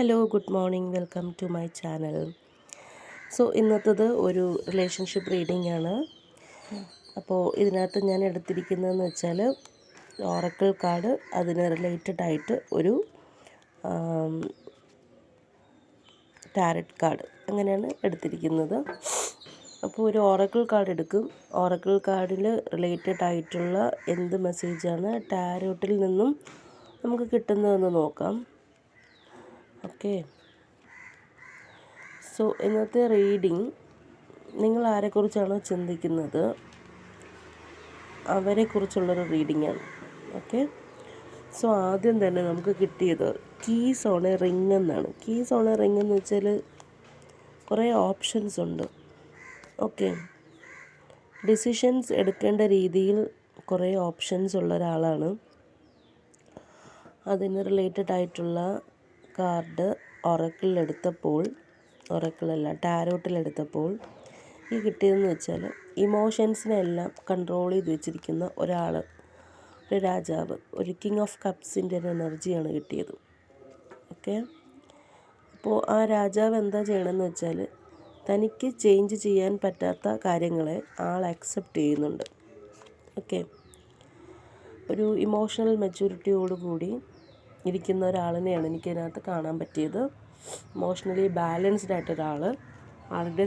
Hello good morning. Welcome to my channel. So ഇന്നത്തത് ഒരു relationship reading ആണ്. അപ്പോൾ ഇതിനകത്ത് ഞാൻ എടുത്തിരിക്കുന്നതെന്ന് വെച്ചാൽ ഓറക്കിൾ കാർഡ് അതിന് റിലേറ്റഡ് ആയിട്ട് ഒരു ടാരറ്റ് കാർഡ് അങ്ങനെയാണ് എടുത്തിരിക്കുന്നത്. അപ്പോൾ ഒരു ഓറക്കിൾ കാർഡ് എടുക്കും. ഓറക്കിൾ കാർഡിൽ റിലേറ്റഡ് ആയിട്ടുള്ള എന്ത് മെസ്സേജാണ് ടാരോട്ടിൽ നിന്നും നമുക്ക് കിട്ടുന്നതെന്ന് നോക്കാം. ഓക്കെ സോ ഇന്നത്തെ റീഡിങ് നിങ്ങൾ ആരെക്കുറിച്ചാണോ ചിന്തിക്കുന്നത്? അവരെക്കുറിച്ചുള്ളൊരു റീഡിംഗ് ആണ്. ഓക്കെ സോ ആദ്യം തന്നെ നമുക്ക് കിട്ടിയത് കീസ് ഓൺ എ റിങ് എന്നാണ്. കീസ് ഓൺ എ റിങ് എന്ന് വെച്ചാൽ കുറേ ഓപ്ഷൻസ് ഉണ്ട്. ഓക്കെ ഡിസിഷൻസ് എടുക്കേണ്ട രീതിയിൽ കുറേ ഓപ്ഷൻസ് ഉള്ള ഒരാളാണ്. അതിന് റിലേറ്റഡ് ആയിട്ടുള്ള കാർഡ് ഒറക്കിളിലെടുത്തപ്പോൾ ഒറക്കിളല്ല ടാരോട്ടിലെടുത്തപ്പോൾ ഈ കിട്ടിയതെന്ന് വെച്ചാൽ ഇമോഷൻസിനെല്ലാം കൺട്രോൾ ചെയ്ത് വെച്ചിരിക്കുന്ന ഒരാൾ ഒരു രാജാവ് ഒരു കിങ് ഓഫ് കപ്സിന്റെ ഒരു എനർജിയാണ് കിട്ടിയത്. ഓക്കെ? അപ്പോൾ ആ രാജാവ് എന്താ ചെയ്യണമെന്ന് വെച്ചാൽ തനിക്ക് ചേഞ്ച് ചെയ്യാൻ പറ്റാത്ത കാര്യങ്ങളെ ആൾ അക്സെപ്റ്റ് ചെയ്യുന്നുണ്ട്. ഓക്കെ? ഒരു ഇമോഷണൽ മെച്യൂരിറ്റിയോടുകൂടി ഇരിക്കുന്ന ഒരാളിനെയാണ് എനിക്കതിനകത്ത് കാണാൻ പറ്റിയത്. ഇമോഷണലി ബാലൻസ്ഡ് ആയിട്ട് ഒരാൾ ആളുടെ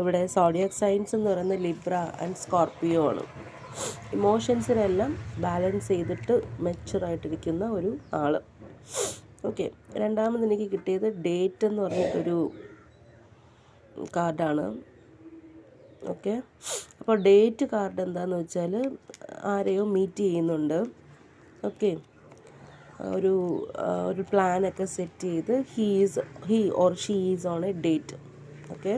ഇവിടെ സോഡിയക് സയൻസ് എന്ന് പറയുന്നത് ലിബ്ര ആൻഡ് സ്കോർപ്പിയോ ആണ്. ഇമോഷൻസിനെല്ലാം ബാലൻസ് ചെയ്തിട്ട് മെച്ചുറായിട്ടിരിക്കുന്ന ഒരു ആൾ ഓക്കെ രണ്ടാമത് എനിക്ക് കിട്ടിയത് ഡേറ്റ് എന്ന് പറഞ്ഞിട്ടൊരു കാർഡാണ് ഓക്കെ അപ്പോൾ ഡേറ്റ് കാർഡ് എന്താണെന്ന് വെച്ചാൽ ആരെയോ മീറ്റ് ചെയ്യുന്നുണ്ട്. ഓക്കെ ഒരു ഒരു പ്ലാനൊക്കെ സെറ്റ് ചെയ്ത് he's he or she is on a date. Okay?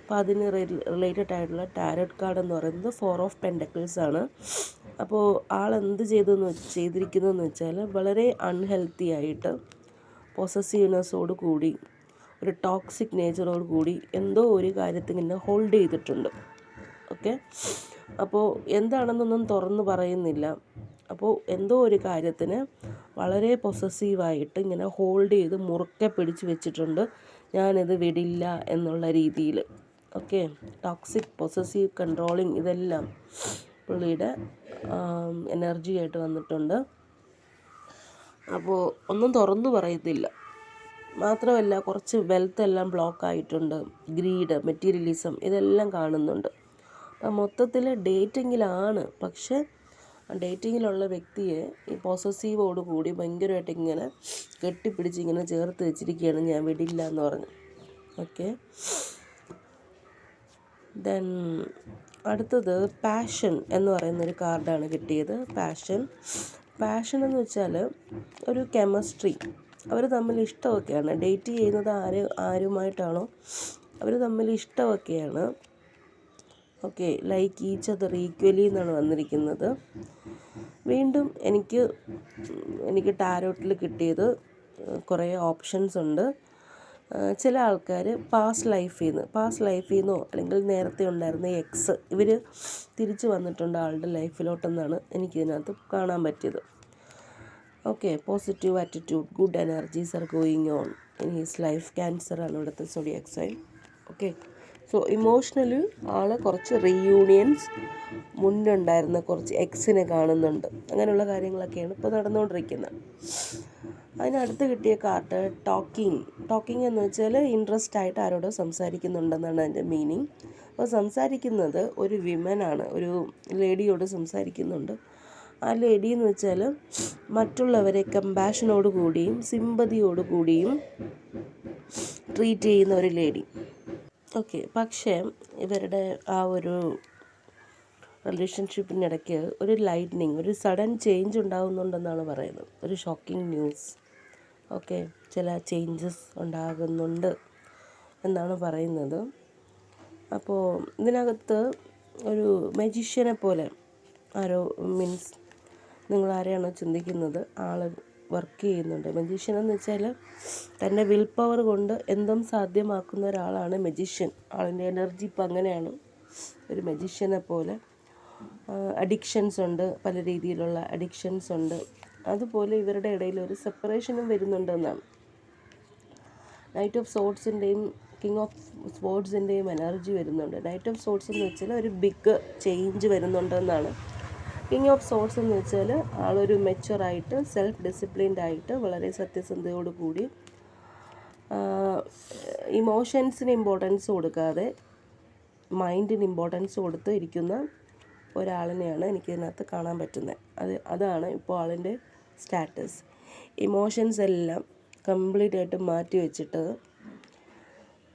അപ്പോൾ അതിന് റിലേറ്റഡ് ആയിട്ടുള്ള ടാരറ്റ് കാർഡ് എന്ന് പറയുന്നത് ഫോർ ഓഫ് പെൻഡക്കിൾസ് ആണ്. അപ്പോൾ ആൾ എന്ത് ചെയ്തെന്ന് ചെയ്തിരിക്കുന്നതെന്ന് വെച്ചാൽ വളരെ അൺഹെൽത്തി ആയിട്ട് പൊസസീവ്നെസ്സോട് കൂടി ഒരു ടോക്സിക് നേച്ചറോട് കൂടി എന്തോ ഒരു കാര്യത്തിൽ ഇങ്ങനെ ഹോൾഡ് ചെയ്തിട്ടുണ്ട്. ഓക്കെ? അപ്പോൾ എന്താണെന്നൊന്നും തുറന്ന് പറയുന്നില്ല. അപ്പോൾ എന്തോ ഒരു കാര്യത്തിന് വളരെ പൊസസീവായിട്ട് ഇങ്ങനെ ഹോൾഡ് ചെയ്ത് മുറുക്കെ പിടിച്ച് വെച്ചിട്ടുണ്ട്. ഞാനിത് വിടില്ല എന്നുള്ള രീതിയിൽ ഓക്കെ? ടോക്സിക് പൊസസീവ് കൺട്രോളിങ് ഇതെല്ലാം പുള്ളിയുടെ എനർജി ആയിട്ട് വന്നിട്ടുണ്ട്. അപ്പോൾ ഒന്നും തുറന്നു പറയത്തില്ല. മാത്രമല്ല കുറച്ച് വെൽത്ത് എല്ലാം ബ്ലോക്ക് ആയിട്ടുണ്ട്. ഗ്രീഡ് മെറ്റീരിയലിസം ഇതെല്ലാം കാണുന്നുണ്ട്. അപ്പം മൊത്തത്തിൽ ഡേറ്റിങ്ങിലാണ് പക്ഷേ ഡേറ്റിങ്ങിലുള്ള വ്യക്തിയെ ഈ പോസസീവോട് കൂടി ഭയങ്കരമായിട്ട് ഇങ്ങനെ കെട്ടിപ്പിടിച്ച് ഇങ്ങനെ ചേർത്ത് വെച്ചിരിക്കുകയാണ് ഞാൻ വിടില്ല എന്ന് പറഞ്ഞു. ഓക്കെ ദെൻ അടുത്തത് പാഷൻ എന്ന് പറയുന്ന ഒരു കാർഡാണ് കിട്ടിയത്. പാഷൻ പാഷൻ എന്ന് വെച്ചാൽ ഒരു കെമിസ്ട്രി അവർ തമ്മിൽ ഇഷ്ടമൊക്കെയാണ്. ഡേറ്റ് ചെയ്യുന്നത് ആര് ആരുമായിട്ടാണോ അവർ തമ്മിൽ ഇഷ്ടമൊക്കെയാണ്. Okay like each other equally എന്നാണ് വന്നിരിക്കുന്നത്. വീണ്ടും എനിക്ക് എനിക്ക് ടാരോട്ടിൽ കിട്ടിയത് കുറേ ഓപ്ഷൻസ് ഉണ്ട്. ചില ആൾക്കാർ പാസ്റ്റ് ലൈഫിൽ നിന്ന് പാസ്റ്റ് ലൈഫിൽ നിന്നോ അല്ലെങ്കിൽ നേരത്തെ ഉണ്ടായിരുന്ന എക്സ് ഇവർ തിരിച്ചു വന്നിട്ടുണ്ട് ആളുടെ ലൈഫിലോട്ടെന്നാണ് എനിക്കിതിനകത്ത് കാണാൻ പറ്റിയത്. Okay positive attitude good energies are going on in he's life cancer ആണ് ഇവിടുത്തെ zodiac sign okay so emotionally ആൾ കുറച്ച് റീയൂണിയൻസ് മുന്നുണ്ടായിരുന്ന കുറച്ച് എക്സിനെ കാണുന്നുണ്ട്. അങ്ങനെയുള്ള കാര്യങ്ങളൊക്കെയാണ് ഇപ്പോൾ നടന്നുകൊണ്ടിരിക്കുന്നത് അതിനടുത്ത് കിട്ടിയ കാർട്ട് ടോക്കിംഗ് ടോക്കിംഗ് എന്ന് വെച്ചാൽ ഇൻട്രസ്റ്റ് ആയിട്ട് ആരോടോ സംസാരിക്കുന്നുണ്ടെന്നാണ് അതിന്റെ മീനിങ് അപ്പോൾ സംസാരിക്കുന്നത് ഒരു വിമനാണ് ഒരു ലേഡിയോട് സംസാരിക്കുന്നുണ്ട്. ആ ലേഡി എന്ന് വെച്ചാൽ മറ്റുള്ളവരെ കമ്പാഷനോട് കൂടിയും സിമ്പതിയോട് കൂടിയും ട്രീറ്റ് ചെയ്യുന്ന ഒരു ലേഡി ഓക്കെ പക്ഷേ ഇവരുടെ ആ ഒരു റിലേഷൻഷിപ്പിനിടയ്ക്ക് ഒരു ലൈറ്റ്നിങ് ഒരു സഡൻ ചേഞ്ച് ഉണ്ടാകുന്നുണ്ടെന്നാണ് പറയുന്നത്. ഒരു ഷോക്കിംഗ് ന്യൂസ് ഓക്കെ ചില ചേഞ്ചസ് ഉണ്ടാകുന്നുണ്ട് എന്നാണ് പറയുന്നത്. അപ്പോൾ ഇതിനകത്ത് ഒരു മജീഷ്യനെ പോലെ ആരോ മീൻസ് നിങ്ങൾ ആരെയാണോ ചിന്തിക്കുന്നത്? ആൾ വർക്ക് ചെയ്യുന്നുണ്ട്. മജീഷ്യൻ എന്ന് വെച്ചാൽ തന്റെ വിൽ പവർ കൊണ്ട് എന്തും സാധ്യമാക്കുന്ന ഒരാളാണ് മജീഷ്യൻ ആളിന്റെ എനർജി ഇപ്പം അങ്ങനെയാണ്. ഒരു മജീഷ്യനെ പോലെ അഡിക്ഷൻസ് ഉണ്ട് പല രീതിയിലുള്ള അഡിക്ഷൻസ് ഉണ്ട്. അതുപോലെ ഇവരുടെ ഇടയിൽ ഒരു സെപ്പറേഷനും വരുന്നുണ്ടെന്നാണ് നൈറ്റ് ഓഫ് സോട്സിന്റെയും കിങ് ഓഫ് സ്പോർട്സിന്റെയും എനർജി വരുന്നുണ്ട്. നൈറ്റ് ഓഫ് സോട്സ് എന്ന് വെച്ചാൽ ഒരു ബിഗ് ചേഞ്ച് വരുന്നുണ്ടെന്നാണ് കിങ് ഓഫ് സോൾസ് എന്ന് വെച്ചാൽ ആളൊരു മെച്ചുവറായിട്ട് സെൽഫ് ഡിസിപ്ലിൻഡ് ആയിട്ട് വളരെ സത്യസന്ധതയോട് കൂടി ഇമോഷൻസിന് ഇമ്പോർട്ടൻസ് കൊടുക്കാതെ മൈൻഡിന് ഇമ്പോർട്ടൻസ് കൊടുത്ത് ഇരിക്കുന്ന ഒരാളിനെയാണ് എനിക്കിതിനകത്ത് കാണാൻ പറ്റുന്നത് അത് അതാണ് ഇപ്പോൾ ആളിന്റെ സ്റ്റാറ്റസ് ഇമോഷൻസ് എല്ലാം കംപ്ലീറ്റ് ആയിട്ട് മാറ്റി വെച്ചിട്ട്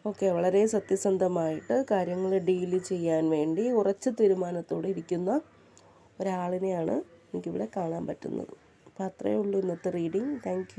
ഓക്കെ വളരെ സത്യസന്ധമായിട്ട് കാര്യങ്ങൾ ഡീൽ ചെയ്യാൻ വേണ്ടി ഉറച്ച തീരുമാനത്തോടെ ഇരിക്കുന്ന ഒരാളിനെയാണ് എനിക്കിവിടെ കാണാൻ പറ്റുന്നത്. അപ്പോൾ അത്രയേ ഉള്ളൂ ഇന്നത്തെ റീഡിങ്. താങ്ക്